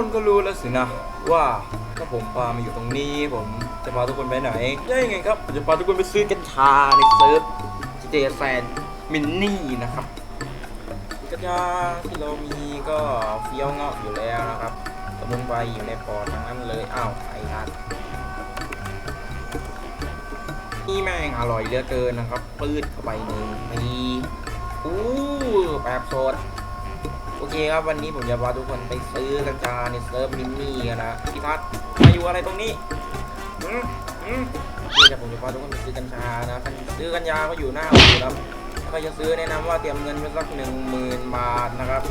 คนก็รู้แล้วสินะว่าถ้าผมพามาอยู่ตรงนี้ ผมจะพาทุกคนไปไหนได้ยังไงครับผมจะพาทุกคนไปซื้อกัญชาในเซิร์ฟ GTA San มินนี่นะครับกัญชาที่เรามีก็เฟี้ยวเงาะอยู่แล้วนะครับสมุนไพรอยู่ในปอดทั้งนั้นเลยอ้าวไอ้นัทนี่แม่งอร่อยเหลือเกินนะครับ ปืดเข้าไปหนึ่งทีอู้แบบสด อเคครับวันนี้ผมจะพาทุกคนไปซื้อกัญชาในเซิร์ฟมินนี่กันนะพี่ทัศน์มาอยู่อะไรตรงนี้อืมอืมนี่จะผมจะพาทุกคนไปซื้อกัญชานะซื้อกัญชาก็อยู่หน้าผมอยู่แล้วถ้าใครจะซื้อแนะนำว่าเตรียมเงินไว้สักหนึ่งหมื่นบาทนะครับ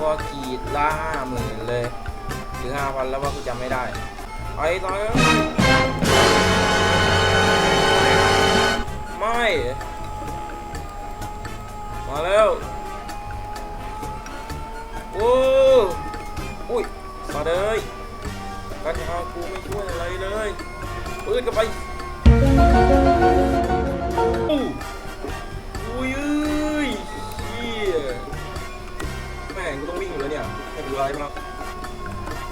ก็ขีดละห้าหมื่นเลยหรือห้าพันแล้วว่ากูจำไม่ได้ไปต่อไม่มาแล้ว เลยกัญชากูไม่ช่วยอะไรเลยปืนกันไปอู้อุ้ยเอ้ยเฮียแม่งกูต้องวิ่งอยู่แล้วเนี่ยไม่เป็นไรมั้ง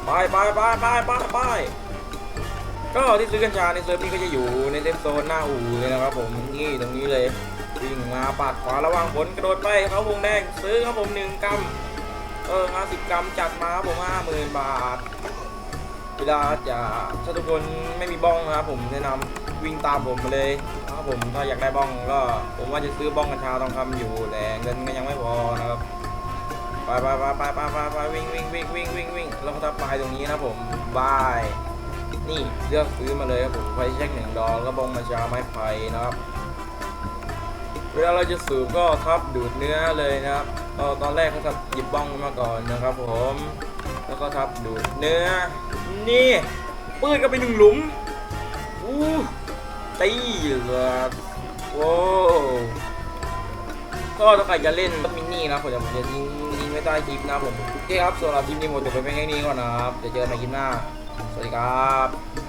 ไปไปไปไปไปไปก็ที่ซื้อกัญชาในเซิร์ฟนี้ก็จะอยู่ในเซฟโซนหน้าอู่เลยนะครับผมนี่ตรงนี้เลยวิ่งมาปาดขวาระวังผลกระโดดไปเขาวงแดงซื้อครับผมหนึ่งกำ เออ50กรัมจัดมาครับผม50,000บาท เวลาจะถ้าทุกคนไม่มีบ้องนะครับผมแนะนำวิ่งตามผมมาเลยครับผมถ้าอยากได้บ้องก็ ผมว่าจะซื้อบ้องกัญชาทองคำอยู่แต่เงินก็ยังไม่พอนะครับไปไปไปไปไปไปไปวิ่งวิ่งวิ่งวิ่งวิ่งวิ่งแล้วก็ทับปลายตรงนี้นะครับผมบาย นี่เลือกซื้อมาเลยครับผมไฟแช็กหนึ่งดอกแล้วก็บ้องกัญชาไม้ไผ่นะครับ เวลาเราจะสูบก็ทับดูดเนื้อเลยนะครับ ก็ตอนแรกเขาทับหยิบบ้องมาก่อนนะครับผม แล้วก็ทับดูดเนื้อ นี่ปืนก็ไปหนึ่งหลุมอู้ตีเลยโว้ก็ถ้าใครจะเล่นมินนี่นะผมจะผมจะทิ้งลิงไว้ใต้คลิปนะผมโอเคครับสำหรับคลิปนี้หมดจบไปเพียงแค่นี้ก่อนนะครับเดี๋ยวเจอกันใหม่คลิปหน้า สวัสดีครับ